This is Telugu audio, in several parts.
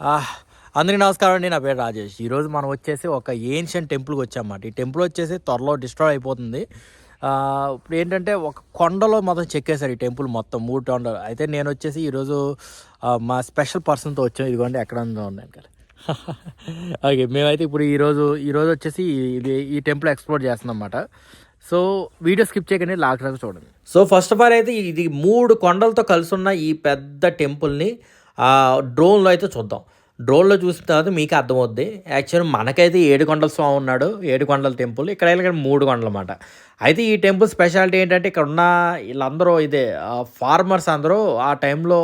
అందరికీ నమస్కారం అండి. నా పేరు రాజేష్. ఈరోజు మనం వచ్చేసి ఒక ఏన్షియన్ టెంపుల్కి వచ్చామన్నమాట. ఈ టెంపుల్ వచ్చేసి త్వరలో డిస్ట్రాయ్ అయిపోతుంది. ఇప్పుడు ఏంటంటే ఒక కొండలో మొత్తం చెక్కేశారు ఈ టెంపుల్ మొత్తం. మూడు కొండలు. అయితే నేను వచ్చేసి ఈరోజు మా స్పెషల్ పర్సన్తో వచ్చాం. ఇదిగోండి ఎక్కడ ఉన్నాను కదా ఓకే మేమైతే ఇప్పుడు ఈరోజు ఈరోజు వచ్చేసి ఇది ఈ టెంపుల్ ఎక్స్ప్లోర్ చేస్తున్నాం అన్నమాట. సో వీడియో స్కిప్ చేయకండి లాస్ట్ చూడండి. సో ఫస్ట్ ఆఫ్ ఆల్ అయితే ఇది మూడు కొండలతో కలిసి ఉన్న ఈ పెద్ద టెంపుల్ని డ్రోన్లో అయితే చూద్దాం. డ్రోన్లో చూసిన తర్వాత మీకు అర్థమవుద్ది. యాక్చువల్ మనకైతే ఏడుకొండల స్వామి ఉన్నాడు. ఏడుకొండల టెంపుల్. ఇక్కడ ఇక్కడ మూడు కొండలు అన్నమాట అయితే ఈ టెంపుల్ స్పెషాలిటీ ఏంటంటే ఇక్కడ ఉన్న వీళ్ళందరూ ఇదే ఫార్మర్స్ అందరూ ఆ టైంలో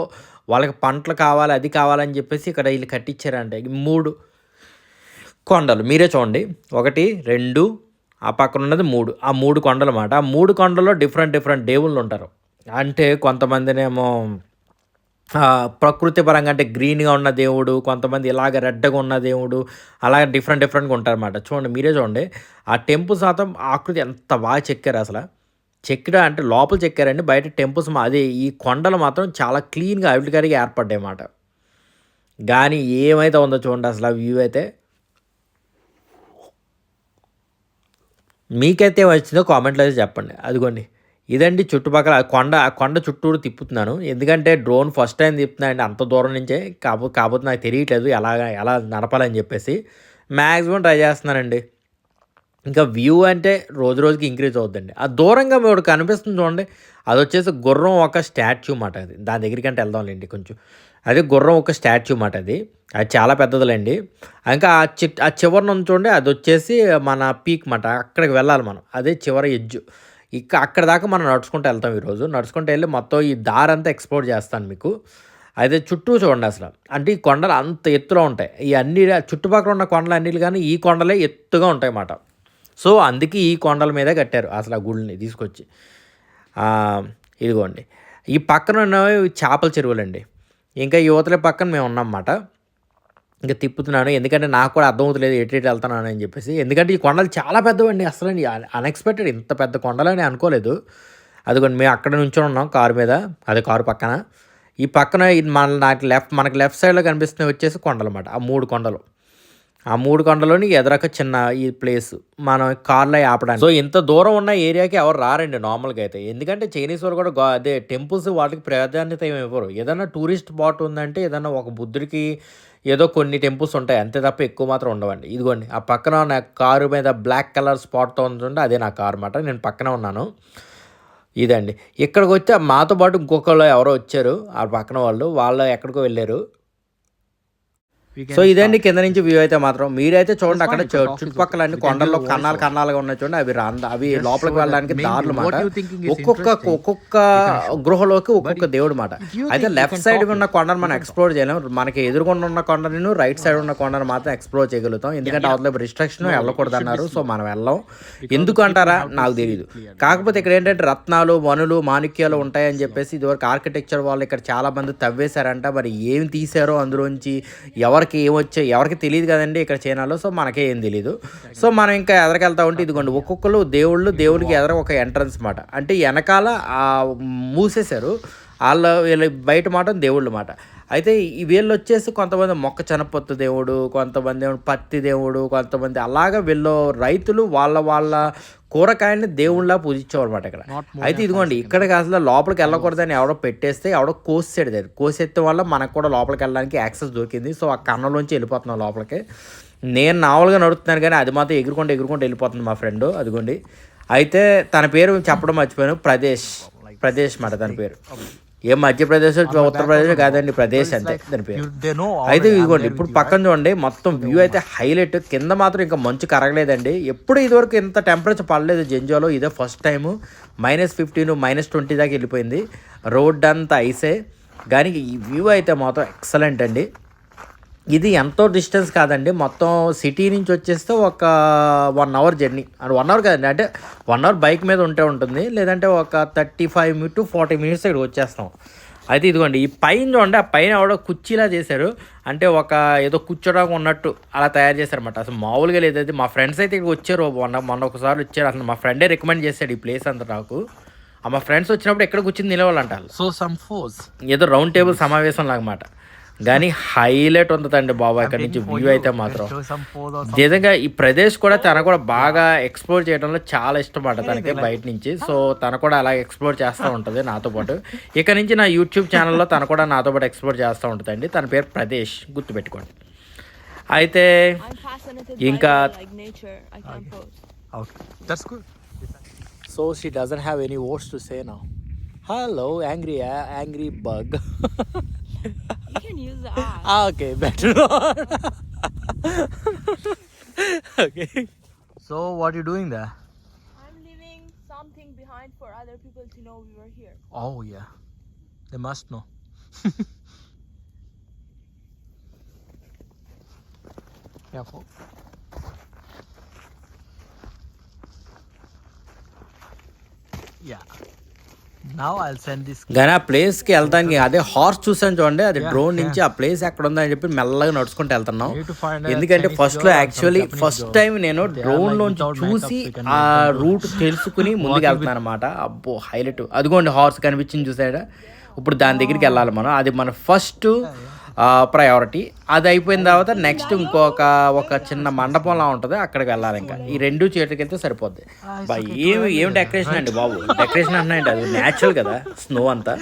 వాళ్ళకి పంటలు కావాలి అది కావాలని చెప్పేసి ఇక్కడ వీళ్ళు కట్టించారంటే మూడు కొండలు మీరే చూడండి. ఒకటి రెండు ఆ పక్కన ఉన్నది మూడు. ఆ మూడు కొండలు అన్నమాట ఆ మూడు కొండల్లో డిఫరెంట్ డిఫరెంట్ దేవుళ్ళు ఉంటారు. అంటే కొంతమందినేమో ప్రకృతి పరంగా అంటే గ్రీన్గా ఉన్న దేవుడు కొంతమంది ఇలాగ రెడ్గా ఉన్న దేవుడు అలాగే డిఫరెంట్ డిఫరెంట్గా ఉంటారన్నమాట. చూడండి మీరే చూడండి. ఆ టెంపుల్ శాతం ఆకృతి ఎంత బాగా చెక్కారు అసలు. చెక్కడం అంటే లోపల చెక్కారండి బయట టెంపుల్స్ మా అదే ఈ కొండలు మాత్రం చాలా క్లీన్గా అవిటికాడిగా ఏర్పడ్డాయి అన్నమాట కానీ ఏమైతే ఉందో చూడండి అసలు ఆ వ్యూ అయితే. మీకైతే వచ్చిందో కామెంట్లో అయితే చెప్పండి. అదిగోండి. ఇదండి చుట్టుపక్కల కొండ ఆ కొండ చుట్టూరు తిప్పుతున్నాను. ఎందుకంటే డ్రోన్ ఫస్ట్ టైం తిప్పుతున్నానండి అంత దూరం నుంచే. కాకపోతే కాకపోతే నాకు తెలియట్లేదు ఎలా ఎలా నడపాలని చెప్పేసి. మ్యాక్సిమం ట్రై చేస్తున్నానండి. ఇంకా వ్యూ అంటే రోజు రోజుకి ఇంక్రీజ్ అవుతుందండి ఆ దూరంగా మీరు కనిపిస్తుంది చూడండి. అది వచ్చేసి గుర్రం ఒక స్టాచ్యూ మాట అది. దాని దగ్గరికంటే వెళ్దాంలేండి కొంచెం. అదే గుర్రం ఒక స్టాచ్యూ మాట అది. అది చాలా పెద్దదిలేండి. ఇంకా ఆ చి ఆ చివరిన చూడండి. అది వచ్చేసి మన పీక్ మాట. అక్కడికి వెళ్ళాలి మనం. అదే చివరి ఎజ్జు ఇక అక్కడ దాకా మనం నడుచుకుంటూ వెళ్తాం ఈరోజు నడుచుకుంటూ వెళ్ళి మొత్తం ఈ దారంతా ఎక్స్ప్లోర్ చేస్తాను మీకు. అయితే చుట్టూ చూడండి అసలు. అంటే ఈ కొండలు అంత ఎత్తులో ఉంటాయి. ఈ అన్ని చుట్టుపక్కల ఉన్న కొండలు అన్నిటి కానీ ఈ కొండలే ఎత్తుగా ఉంటాయి అన్నమాట. సో అందుకే ఈ కొండల మీదే కట్టారు అసలు ఆ గుళ్ళని తీసుకొచ్చి. ఇదిగోండి. ఈ పక్కన ఉన్నవి చేపల చెరువులండి. ఇంకా యువతల పక్కన మేము ఉన్నాం అన్నమాట. ఇంకా తిప్పుతున్నాను. ఎందుకంటే నాకు కూడా అర్థమవుతలేదు ఎటు ఎటు వెళ్తున్నాను అని చెప్పేసి. ఎందుకంటే ఈ కొండలు చాలా పెద్దవండి అసలు అన్ఎక్స్పెక్టెడ్ ఇంత పెద్ద కొండలని అనుకోలేదు. అదిగోండి మేము అక్కడ నుంచి ఉన్నాం కారు మీద. అదే కారు పక్కన. ఈ పక్కన ఇది మన నాకు లెఫ్ట్ మనకి లెఫ్ట్ సైడ్లో కనిపిస్తున్నవి వచ్చేసి కొండలు అన్నమాట ఆ మూడు కొండలు. ఆ మూడు కొండలోని ఎదరక చిన్న ఈ ప్లేస్. మనం కార్లో ఆపడానికి. సో ఇంత దూరం ఉన్న ఏరియాకి ఎవరు రారండి నార్మల్గా అయితే. ఎందుకంటే చైనీస్ వాళ్ళు కూడా అదే టెంపుల్స్ వాటికి ప్రాధాన్యత ఏమి ఇవ్వరు. ఏదైనా టూరిస్ట్ స్పాట్ ఉందంటే ఏదైనా ఒక బుద్ధుడికి ఏదో కొన్ని టెంపుల్స్ ఉంటాయి. అంతే తప్ప ఎక్కువ మాత్రం ఉండవండి. ఇదిగోండి ఆ పక్కన నా కారు మీద బ్లాక్ కలర్ స్పాట్తో ఉంటుంటే అదే నా కారు అన్నమాట నేను పక్కన ఉన్నాను. ఇదండి. ఇక్కడికి వచ్చి మాతో పాటు ఇంకొకళ్ళు ఎవరో వచ్చారు. ఆ పక్కన వాళ్ళు. వాళ్ళు ఎక్కడికో వెళ్ళారు. సో ఇదండి కింద నుంచి వ్యూ అయితే మాత్రం. మీరైతే చూడండి అక్కడ చుట్టుపక్కల అన్ని కొండల్లో కన్నాలు కన్నాలుగా ఉన్నాయి చూడండి అవి రాంద అవి లోపలికి వెళ్ళడానికి దారులు మాట. ఒక్కొక్క ఒక్కొక్క గృహలోకి ఒక్కొక్క దేవుడు మాట. అయితే లెఫ్ట్ సైడ్ ఉన్న కొండను మనం ఎక్స్ప్లోర్ చేయలేం మనకి ఎదురుగుండా ఉన్న కొండను రైట్ సైడ్ ఉన్న కొండను మాత్రం ఎక్స్ప్లోర్ చేయగలుగుతాం. ఎందుకంటే అవతల రిస్ట్రిక్షన్ వెళ్ళకూడదు అన్నారు సో మనం వెళ్ళాం. ఎందుకు అంటారా నాకు తెలియదు కాకపోతే ఇక్కడ ఏంటంటే రత్నాలు వనులు మాణిక్యాలు ఉంటాయని చెప్పేసి ఇదివరకు ఆర్కిటెక్చర్ వాళ్ళు ఇక్కడ చాలా మంది తవ్వేశారంట. మరి ఏం తీశారో అందులోంచి ఎవరికి ఏమొచ్చాయి ఎవరికి తెలియదు కదండి ఇక్కడ చైనాలో సో మనకే ఏం తెలియదు సో మనం ఇంకా ఎదరికెళ్తా ఉంటే ఇదిగోండి ఒక్కొక్కరు దేవుళ్ళు దేవుడికి ఎదర ఒక ఎంట్రన్స్ మాట. అంటే వెనకాల మూసేశారు. వాళ్ళ వీళ్ళ బయట మాట దేవుళ్ళు మాట అయితే ఈ వీళ్ళు వచ్చేసి కొంతమంది మొక్క చనపొత్తు దేవుడు కొంతమంది ఏమో పత్తి దేవుడు కొంతమంది అలాగా వీళ్ళు రైతులు వాళ్ళ వాళ్ళ కూరగాయని దేవుళ్ళ పూజించేవారు అనమాట ఇక్కడ. అయితే ఇదిగోండి ఇక్కడికి అసలు లోపలికి వెళ్ళకూడదని ఎవడో పెట్టేస్తే ఎవడో కోసేడు అది. కోసేయడం వల్ల మనకు కూడా లోపలికి వెళ్ళడానికి యాక్సెస్ దొరికింది. సో ఆ కన్నంలోంచి వెళ్ళిపోతున్నాం లోపలికి. నేను నావల్గా నడుస్తున్నాను కానీ అది మాత్రం ఎగురుకుంటూ ఎగురుకుంటూ వెళ్ళిపోతుంది మా ఫ్రెండ్ అదిగోండి. అయితే తన పేరు చెప్పడం మర్చిపోయాను. ప్రదేశ్. ప్రదేశ్ మాట తన పేరు. ఏం మధ్యప్రదేశ్ ఉత్తరప్రదేశ్ కాదండి ప్రదేశ్ అంతే దాని పేరు. అయితే ఇదిగోండి ఇప్పుడు పక్కన చూడండి మొత్తం వ్యూ అయితే హైలైట్ కింద మాత్రం ఇంకా మంచు కరగలేదండి. ఎప్పుడు ఇదివరకు ఇంత టెంపరేచర్ పడలేదు జెంజోలో ఇదే first time minus fifteen minus twenty దాకా వెళ్ళిపోయింది. రోడ్ అంతా ఐసే కానీ ఈ వ్యూ అయితే మాత్రం ఎక్సలెంట్ అండి. ఇది ఎంతో డిస్టెన్స్ కాదండి. మొత్తం సిటీ నుంచి వచ్చేస్తే ఒక వన్ అవర్ జర్నీ. అంటే వన్ అవర్ కాదండి. అంటే వన్ అవర్ బైక్ మీద ఉంటే ఉంటుంది. లేదంటే ఒక thirty five to forty minutes ఇక్కడ వచ్చేస్తాం. అయితే ఇదిగోండి ఈ పైన చూడండి ఆ పైన ఎవడో కుర్చీలా చేశారు. అంటే ఒక ఏదో కూర్చోడానికి ఉన్నట్టు అలా తయారు చేశారన్నమాట. అసలు మామూలుగా లేదు. అది మా ఫ్రెండ్స్ అయితే ఇక్కడ వచ్చారు. మొన్న మొన్న ఒకసారి వచ్చారు. అసలు మా ఫ్రెండే రికమెండ్ చేశాడు ఈ ప్లేస్ అంతా నాకు. ఆ మా ఫ్రెండ్స్ వచ్చినప్పుడు ఎక్కడ కూర్చుని నిలవాలంట వాళ్ళు So some foes. ఏదో రౌండ్ టేబుల్ సమావేశం లాగమాట కానీ హైలైట్ ఉంటుందండి బాబా ఇక్కడ నుంచి వ్యూ. అయితే మాత్రం. నిజంగా ఈ ప్రదేశ్ కూడా తన కూడా బాగా ఎక్స్ప్లోర్ చేయడంలో చాలా ఇష్టపడ్డ తనకి బయట నుంచి. సో తన కూడా అలా ఎక్స్ప్లోర్ చేస్తూ ఉంటుంది నాతో పాటు. ఇక నుంచి నా యూట్యూబ్ ఛానల్లో తను కూడా నాతో పాటు ఎక్స్ప్లోర్ చేస్తూ ఉంటుందండి. తన పేరు ప్రదేశ్ గుర్తుపెట్టుకోండి. అయితే ఇంకా. So she doesn't have any words to say now hello angry angry bug You can use the R. Ah, okay, better okay. So what are you doing there? I'm leaving something behind for other people to know we were here. Oh yeah, they must know. Careful. Yeah. కానీ ఆ ప్లేస్కి వెళ్తానికి అదే హార్స్ చూసాను చూడండి అది డ్రోన్. నుంచి ఆ ప్లేస్ ఎక్కడ ఉందని చెప్పి మెల్లగా నడుచుకుంటూ వెళ్తున్నాం. ఎందుకంటే ఫస్ట్లో యాక్చువల్లీ ఫస్ట్. టైం నేను డ్రోన్ లోంచి without చూసి ఆ రూట్ తెలుసుకుని ముందుకు వెళ్తున్నాను అనమాట అబ్బో హైలైట్ అదిగోండి హార్స్ కనిపించింది చూసాడా ఇప్పుడు దాని దగ్గరికి వెళ్ళాలి మనం. అది మన ఫస్ట్ ప్రయారిటీ అది అయిపోయిన తర్వాత నెక్స్ట్ ఇంకొక ఒక చిన్న మండపంలా ఉంటుంది అక్కడికి వెళ్ళాలి ఇంకా. ఈ రెండు చోట్లకి వెళ్తే సరిపోద్ది ఏమి ఏం డెకరేషన్ అండి బాబు? డెకరేషన్ అంటున్నాయండి అది న్యాచురల్ కదా స్నో అంతా.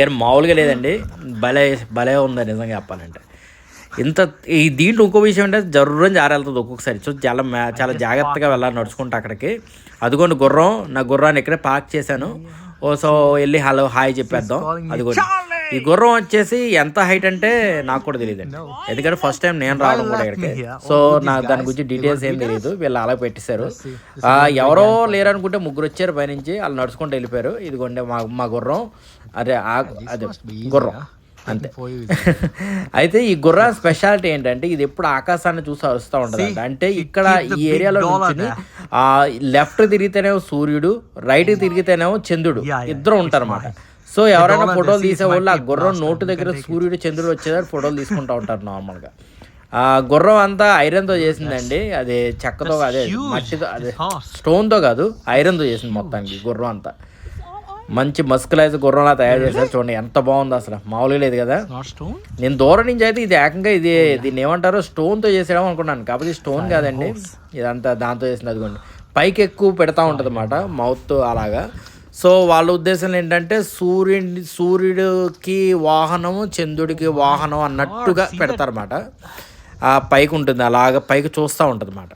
కానీ మామూలుగా లేదండి భలే భలే ఉంది నిజంగా చెప్పాలంటే. ఇంత ఈ దీంట్లో ఇంకో విషయం అంటే జర్రం జారెళ్తుంది ఒక్కొక్కసారి. సో చాలా చాలా జాగ్రత్తగా వెళ్ళాలి నడుచుకుంటా అక్కడికి. అదిగోండి గుర్రం నా గుర్రాన్ని ఇక్కడే పార్క్ చేశాను. ఓ సో వెళ్ళి హలో హాయ్ చెప్పేద్దాం. అదిగోండి. ఈ గుర్రం వచ్చేసి ఎంత హైట్ అంటే నాకు కూడా తెలియదండి. ఎందుకంటే ఫస్ట్ టైం నేను రావడం కూడా ఇక్కడికి. సో నాకు దాని గురించి డీటెయిల్స్ ఏం తెలియదు వీళ్ళు అలా పెట్టేశారు. ఆ, ఎవరో లేరు అనుకుంటే ముగ్గురు వచ్చారు పైనుంచి. వాళ్ళు నడుచుకుంటూ వెళ్ళిపోయారు. ఇదిగోండి మా మా గుర్రం. అదే ఆ- అదే గుర్రం. అంతే. అయితే ఈ గుర్రా స్పెషాలిటీ ఏంటంటే ఇది ఎప్పుడు ఆకాశాన్ని చూసి అరుస్తూ ఉంటుంది అంటే ఇక్కడ ఈ ఏరియాలో లెఫ్ట్ తిరిగితేనేమో సూర్యుడు రైట్ తిరిగితేనేమో చంద్రుడు. ఇద్దరు ఉంటారు అన్నమాట సో ఎవరైనా ఫోటోలు it తీసేవాళ్ళు ఆ గుర్రం నోటు దగ్గర. సూర్యుడు చంద్రుడు వచ్చేదారు ఫోటోలు తీసుకుంటూ ఉంటారు నార్మల్గా ఆ గుర్రం అంతా ఐరన్తో చేసిందండి అది చెక్కతో అదే. మట్టితో అదే This horse. స్టోన్తో కాదు ఐరన్తో చేసింది మొత్తానికి గుర్రం అంతా. మంచి మస్కులైజ్ గుర్రంలా తయారు చేశారు చూడండి ఎంత బాగుంది అసలు. మామూలుగా లేదు కదా? నేను దూరం నుంచి అయితే ఇది ఏకంగా ఇది దీన్ని ఏమంటారో స్టోన్తో చేసేయడం అనుకున్నాను. కాకపోతే స్టోన్ కాదండి. ఇదంతా దాంతో చేసింది అదిగోండి. పైకి ఎక్కువ పెడతా ఉంటుంది అనమాట మౌత్ అలాగా. సో వాళ్ళ ఉద్దేశం ఏంటంటే సూర్యుడి సూర్యుడికి వాహనము చంద్రుడికి వాహనం అన్నట్టుగా పెడతారన్నమాట. ఆ పైకి ఉంటుంది అలాగ పైకి చూస్తూ ఉంటుంది అన్నమాట.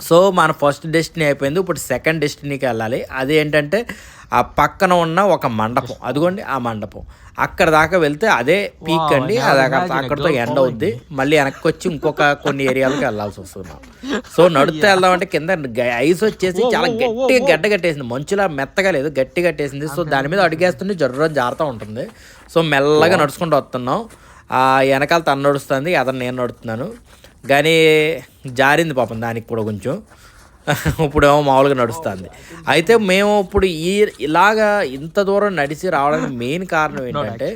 సో మన ఫస్ట్ డెస్టినీ అయిపోయింది. ఇప్పుడు సెకండ్ డెస్టినీకి వెళ్ళాలి. అది ఏంటంటే ఆ పక్కన ఉన్న ఒక మండపం. అదిగోండి ఆ మండపం. అక్కడ దాకా వెళ్తే అదే పీక్ అండి. అది అక్కడితో ఎండ్ అవుద్ది. మళ్ళీ వెనక్కి వచ్చి ఇంకొక కొన్ని ఏరియాలకు వెళ్ళాల్సి వస్తున్నాం సో నడుస్తూ వెళ్దామంటే కింద ఐస్ వచ్చేసి చాలా గట్టిగా. గడ్డ కట్టేసింది. మంచులా మెత్తగా లేదు. గట్టి కట్టేసింది. సో దాని మీద అడిగేస్తుంటే జర్ర జారుతూ ఉంటుంది. సో మెల్లగా నడుచుకుంటూ వస్తున్నాం. ఆ వెనకాల తను నడుస్తుంది. అతను నేను నడుస్తున్నాను కానీ జారింది పాపం దానికి కూడా కొంచెం. ఇప్పుడేమో మామూలుగా నడుస్తుంది. అయితే మేము ఇప్పుడు ఈ ఇలాగా ఇంత దూరం నడిచి రావడానికి మెయిన్ కారణం ఏంటంటే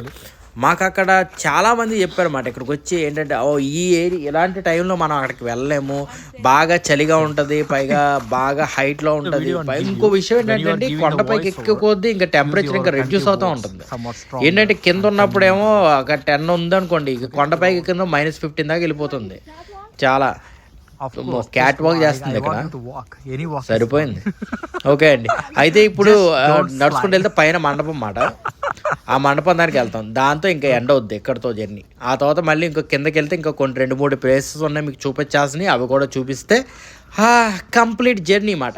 మాకు అక్కడ చాలా మంది చెప్పారు అన్నమాట ఇక్కడికి వచ్చి ఏంటంటే ఓ ఈ ఏరియా ఇలాంటి టైంలో మనం అక్కడికి వెళ్ళలేము. బాగా చలిగా ఉంటుంది పైగా బాగా హైట్లో ఉంటుంది. ఇంకో విషయం ఏంటంటే కొండపైకి ఎక్కే కొద్దీ ఇంకా టెంపరేచర్ ఇంకా రెడ్యూస్ అవుతూ ఉంటుంది. ఏంటంటే కింద ఉన్నప్పుడేమో ఒక టెన్ ఉందనుకోండి ఇక కొండపైకి కింద మైనస్ ఫిఫ్టీన్ దాకా వెళ్ళిపోతుంది. చాలా. Cat walk. చేస్తుంది ఇక్కడ. సరిపోయింది. ఓకే అండి. అయితే ఇప్పుడు నడుచుకుంటూ వెళ్తే పైన మండపం మాట. ఆ మండపం దానికి వెళ్తాం. దాంతో ఇంకా ఎండ అవుద్ది ఇక్కడతో జర్నీ. ఆ తర్వాత మళ్ళీ ఇంకో కిందకి వెళ్తే ఇంకా కొన్ని రెండు మూడు ప్లేసెస్ ఉన్నాయి మీకు చూపించాల్సినవి. అవి కూడా చూపిస్తే కంప్లీట్ జర్నీ మాట.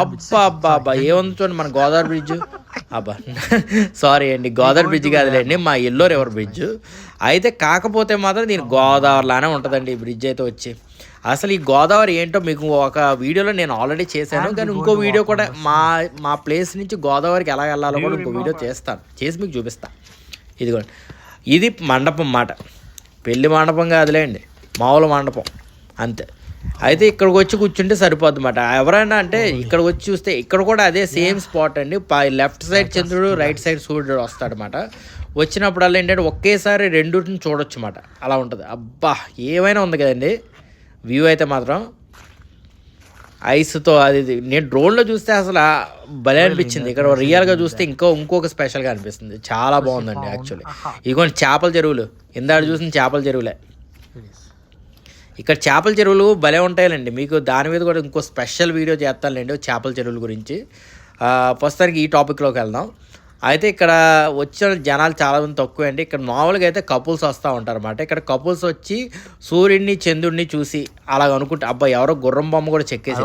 అబ్బా అబ్బా అబ్బా ఏముంది చూడండి మన గోదావరి బ్రిడ్జ్ అబ్బా. సారీ అండి గోదావరి బ్రిడ్జ్ కాదులేండి మా ఎల్లో రివర్ బ్రిడ్జ్ అయితే కాకపోతే మాత్రం దీని గోదావరిలానే ఉంటుందండి ఈ బ్రిడ్జ్ అయితే వచ్చి. అసలు ఈ గోదావరి ఏంటో మీకు ఒక వీడియోలో నేను ఆల్రెడీ చేశాను కానీ ఇంకో వీడియో కూడా మా మా ప్లేస్ నుంచి గోదావరికి ఎలా వెళ్ళాలో కూడా ఇంకో వీడియో చేస్తాను. చేసి మీకు చూపిస్తాను ఇదిగోండి. ఇది మండపం మాట. పెళ్ళి మండపం కాదులేండి మామూలు మండపం. అంతే. అయితే ఇక్కడికి వచ్చి కూర్చుంటే సరిపోద్ది అనమాట ఎవరైనా అంటే ఇక్కడికి వచ్చి చూస్తే ఇక్కడ కూడా అదే సేమ్ స్పాట్ అండి. లెఫ్ట్ సైడ్ చంద్రుడు రైట్ సైడ్ సూర్యుడు వస్తాడనమాట వచ్చినప్పుడల్లా ఏంటంటే ఒకేసారి రెండుని చూడొచ్చు అన్నమాట అలా ఉంటుంది. అబ్బా ఏమైనా ఉంది కదండి. వ్యూ అయితే మాత్రం ఐస్తో అది. నేను డ్రోన్లో చూస్తే అసలు భలే అనిపించింది. ఇక్కడ రియల్గా చూస్తే ఇంకో ఇంకొక స్పెషల్గా అనిపిస్తుంది. చాలా బాగుందండి యాక్చువల్లీ ఇదిగోండి చేపల చెరువులు. ఇందాక చూసిన చేపల చెరువులే. ఇక్కడ చేపల చెరువులు భలే ఉంటాయండి మీకు దాని మీద కూడా ఇంకో స్పెషల్ వీడియో చేస్తానులేండి చేపల చెరువుల గురించి. ప్రస్తుతానికి ఈ టాపిక్లోకి వెళ్దాం. అయితే ఇక్కడ వచ్చిన జనాలు చాలా మంది తక్కువ అండి ఇక్కడ మామూలుగా అయితే కపుల్స్ వస్తూ ఉంటారు అనమాట ఇక్కడ కపుల్స్ వచ్చి సూర్యుడిని చంద్రుడిని చూసి అలాగ అనుకుంటే అబ్బా ఎవరో గుర్రం బొమ్మ కూడా చెక్కేసి.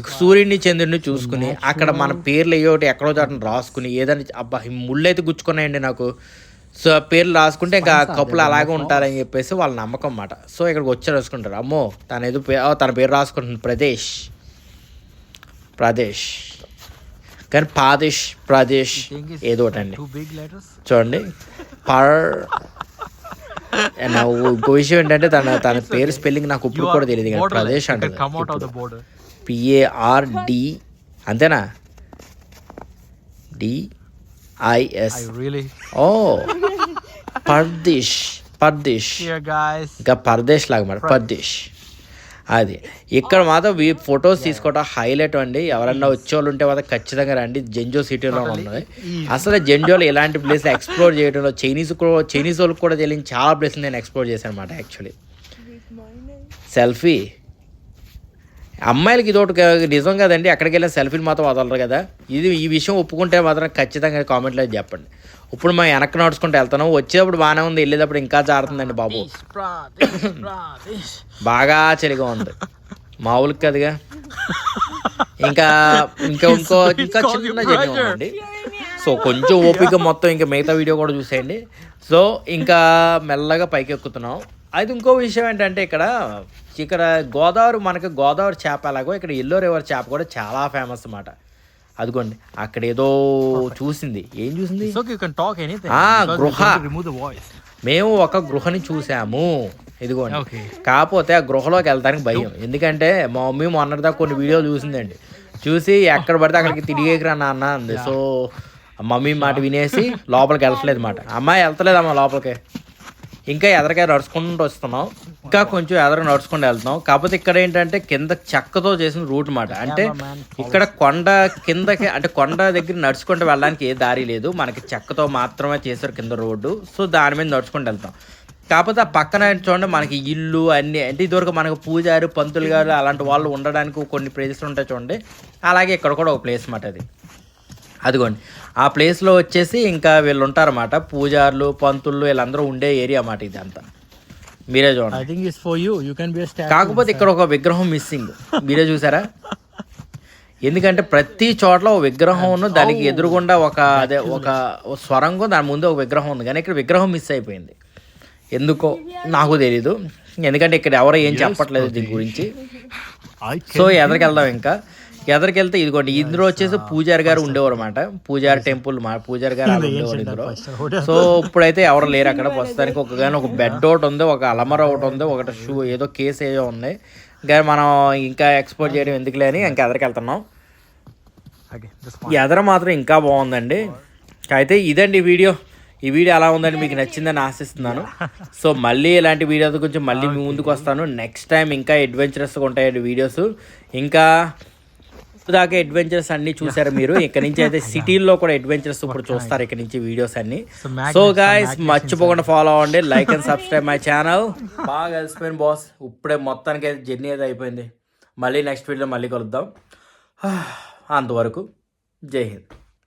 ఇక సూర్యుడిని చంద్రుడిని చూసుకుని అక్కడ మన పేర్లు ఏ ఒకటి ఎక్కడో చోట రాసుకుని ఏదైనా అబ్బా ముళ్ళు అయితే గుచ్చుకున్నాయండి నాకు. సో ఆ పేర్లు రాసుకుంటే ఇంకా కప్పులు అలాగే ఉంటారని చెప్పేసి వాళ్ళ నమ్మకం అన్నమాట. సో ఇక్కడికి వచ్చి రాసుకుంటారు అమ్మో తన ఏదో తన పేరు రాసుకుంటుంది. ప్రదేశ్. ప్రదేశ్. కానీ పాదేశ్ ప్రదేశ్ ఏదో ఒకటి అండి. Two big letters. చూడండి. పర్ నా ఇంకో విషయం ఏంటంటే తన తన పేరు స్పెల్లింగ్ నాకు ఇప్పుడు కూడా తెలియదు కానీ. Pradesh the border. P A R D. అంతేనా? D I S I really. Oh పర్దిష్ పర్దిష్ Here, guys. ఇంకా పర్దేశ్ లాగా మరి పర్దేశ్ అది. ఇక్కడ మాత్రం ఈ ఫొటోస్ తీసుకోవడం హైలైట్ అండి. ఎవరన్నా వచ్చేవాళ్ళు ఉంటే మాత్రం ఖచ్చితంగా రండి. జెంజో సిటీలో ఉన్నది. అసలు జెంజోలో ఇలాంటి ప్లేస్ ఎక్స్ప్లోర్ చేయడంలో చైనీస్ కూడా చైనీస్ వాళ్ళకి కూడా తెలియని చాలా ప్లేస్ నేను ఎక్స్ప్లోర్ చేశాను అనమాట యాక్చువల్లీ. సెల్ఫీ అమ్మాయిలకి ఇది ఒకటి నిజం కదండి. ఎక్కడికి వెళ్ళిన సెల్ఫీలు మాత్రం వదలరు కదా. ఇది ఈ విషయం ఒప్పుకుంటే మాత్రం ఖచ్చితంగా కామెంట్లో చెప్పండి. ఇప్పుడు మేము వెనక్కి నడుచుకుంటూ వెళ్తున్నాం. వచ్చేటప్పుడు బాగానే ఉంది. వెళ్ళేటప్పుడు ఇంకా జారుతుందండి బాబు. బాగా చలిగా ఉంది. మామూలుగా కదిగా. ఇంకా ఇంకా ఇంకో ఇంకా చిన్న జర్నీ ఉందండి. సో కొంచెం ఓపిక మొత్తం ఇంకా మిగతా వీడియో కూడా చూసేయండి. సో ఇంకా మెల్లగా పైకి ఎక్కుతున్నాం అయితే ఇంకో విషయం ఏంటంటే ఇక్కడ ఇక్కడ గోదావరి మనకి గోదావరి చేప ఎలాగో ఇక్కడ ఎల్లో రివర్ చేప కూడా చాలా ఫేమస్ అన్నమాట. అదిగోండి అక్కడ ఏదో చూసింది. ఏం చూసింది? Voice. మేము ఒక గృహని చూసాము. ఇదిగోండి. కాకపోతే ఆ గృహలోకి వెళ్తానికి భయం. ఎందుకంటే మా మమ్మీ మొన్నటిదాకా కొన్ని వీడియోలు చూసిందండి. చూసి ఎక్కడ పడితే అక్కడికి తిరిగేకిరా నాన్న అంది. సో మమ్మీ మాట వినేసి లోపలికి వెళ్ళట్లేదు మాట అమ్మాయి వెళ్తలేదమ్మా లోపలికి. ఇంకా ఎదరకాయ నడుచుకుంటూ వస్తున్నాం. ఇంకా కొంచెం ఎదర నడుచుకుంటూ వెళ్తున్నాం. కాకపోతే ఇక్కడ ఏంటంటే కింద చెక్కతో చేసిన రూట్ మాట. అంటే ఇక్కడ కొండ కిందకి అంటే కొండ దగ్గర నడుచుకుంటూ వెళ్ళడానికి ఏ దారి లేదు. మనకి చెక్కతో మాత్రమే చేశారు కింద రోడ్డు. సో దాని మీద నడుచుకుంటూ వెళ్తాం. కాకపోతే ఆ పక్కన చూడండి మనకి ఇల్లు అన్ని అంటే ఇదివరకు మనకు పూజారి పంతులు గారు అలాంటి వాళ్ళు ఉండడానికి కొన్ని ప్లేసెస్ ఉంటాయి చూడండి. అలాగే ఇక్కడ కూడా ఒక ప్లేస్ మాట అది. అదిగోండి. ఆ ప్లేస్లో వచ్చేసి ఇంకా వీళ్ళు ఉంటారన్నమాట. పూజారులు పంతులు వీళ్ళందరూ ఉండే ఏరియా అన్నమాట ఇది అంతా మీరే చూడండి. కాకపోతే ఇక్కడ ఒక విగ్రహం మిస్సింగ్ మీరే చూసారా? ఎందుకంటే ప్రతి చోట్ల ఒక విగ్రహం ఉన్న దానికి ఎదురుగుండా ఒక అదే ఒక స్వరంగం దాని ముందు ఒక విగ్రహం ఉంది. కానీ ఇక్కడ విగ్రహం మిస్ అయిపోయింది. ఎందుకో నాకు తెలీదు. ఎందుకంటే ఇక్కడ ఎవరు ఏం చెప్పట్లేదు దీని గురించి. సో ఎదరికి వెళ్దాం ఇంకా. ఎదరికి వెళ్తే ఇదిగోండి ఇందులో వచ్చేసి పూజారి గారు ఉండేవారు అనమాట పూజారి టెంపుల్ మా పూజారి గారు అలా ఉండేవారు ఇందులో సో ఇప్పుడైతే ఎవరు లేరు అక్కడ ప్రస్తుతానికి. ఒక కానీ ఒక బెడ్ ఒకటి ఉంది ఒక అలమర ఒకటి ఉంది ఒకటి షూ ఏదో కేసు ఏదో ఉంది. ఇంకా మనం ఇంకా ఎక్స్పోర్ట్ చేయడం ఎందుకులే అని ఇంకా ఎదరికి వెళ్తున్నాం. ఎదర మాత్రం ఇంకా బాగుందండి. అయితే ఇదండి ఈ వీడియో. ఈ వీడియో ఎలా ఉందని మీకు నచ్చిందని ఆశిస్తున్నాను. సో మళ్ళీ ఇలాంటి వీడియోస్ గురించి మళ్ళీ మీ ముందుకు వస్తాను. నెక్స్ట్ టైం ఇంకా అడ్వెంచరస్గా ఉంటాయండి వీడియోస్. ఇంకా దాకా అడ్వెంచర్స్ అన్ని చూసారు మీరు. ఇక్కడ నుంచి అయితే సిటీల్లో కూడా అడ్వెంచర్స్ ఇప్పుడు చూస్తారు ఇక్కడ నుంచి వీడియోస్ అన్ని. సో గాయస్ మర్చిపోకుండా ఫాలో అవ్వండి. Like and subscribe my channel బాగా కలిసిపోయింది బాస్ ఇప్పుడే మొత్తానికి అయితే జర్నీ అయితే అయిపోయింది. మళ్ళీ నెక్స్ట్ వీడియో మళ్ళీ కలుద్దాం. అంతవరకు జై హింద్.